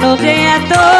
কেন যে এত